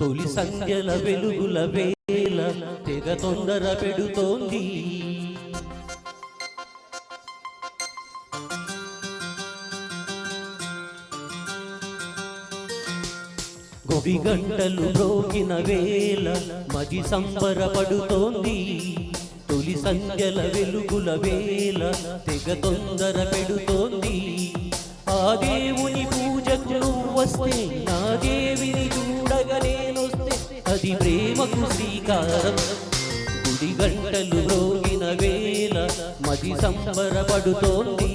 తొలి సంధ్యల వెలుగుల వేల తెగ తొందర పెడుతోంది. గొవి గంటలు మ్రోగిన వేల మది సంబరపడుతోంది తొలి సంధ్యల వెలుగుల వేల తెగ తొందర పెడుతోంది. ఆ దేవుని పూజకు నువ్వు వస్తే నా దేవిని అది ప్రేమకు శ్రీకారం. గుడి గంటలు రోగిన వేళ మది సంబరపడుతోంది.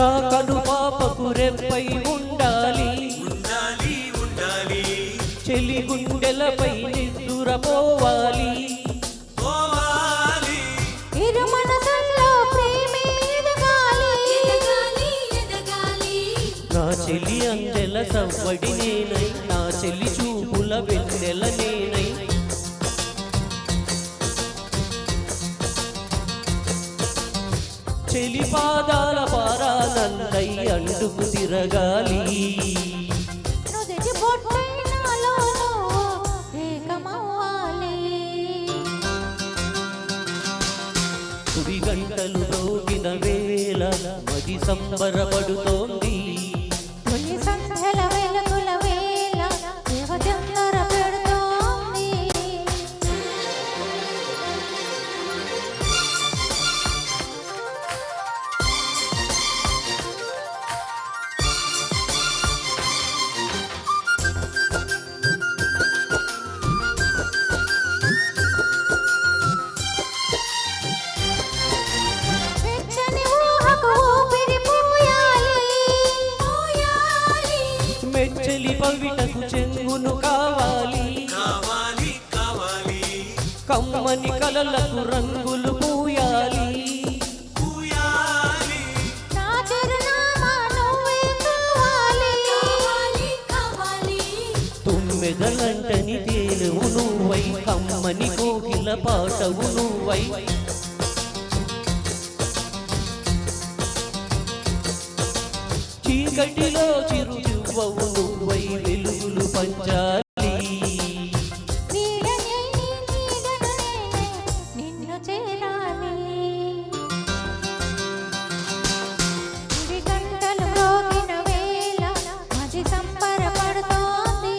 నా కను పాపకు రెప్పై ఉండాలి. చెలి గుండెలపై నిద్దురపోవాలి నా చెలి అందెల సవ్వడి నేనై నా చెలి చూపుల వెన్నెల నేనై. చెలి పాదాల అండుకు తిరగాలి. గంటలు రోగిన వేళ మది సంబరపడుతోంది. పోయాలి మెచ్చలి పవిటకు చెంగును కావాలి. కమ్మని కలలకు రంగులు పూయాలి. నా చిరునామా నువ్వే కావాలి కావాలి. కావాలి తుమ్మెదలంటని తేలువు నువ్వై కమ్మని కోకిల పాటవు నువ్వై. చీకటిలో చిరు చివ్వవు పంచాలి. నీడనే నిన్ను చేరాలి గంటలు మ్రోగిన వేళ మది సంబరపడుతోంది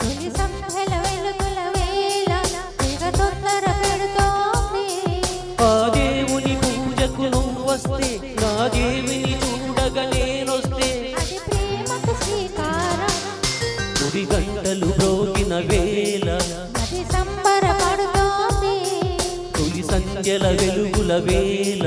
తొలి సంధ్యల వెలుగుల వేళ తెగ తొందర పెడుతోంది ఆ దేవుని పూజకు నువ్వు వస్తే నా దేవిని గుడి గంటలు మ్రోగిన వేళ. మది సంబరపడుతోంది. తొలి సంధ్యల వెలుగుల వేళ.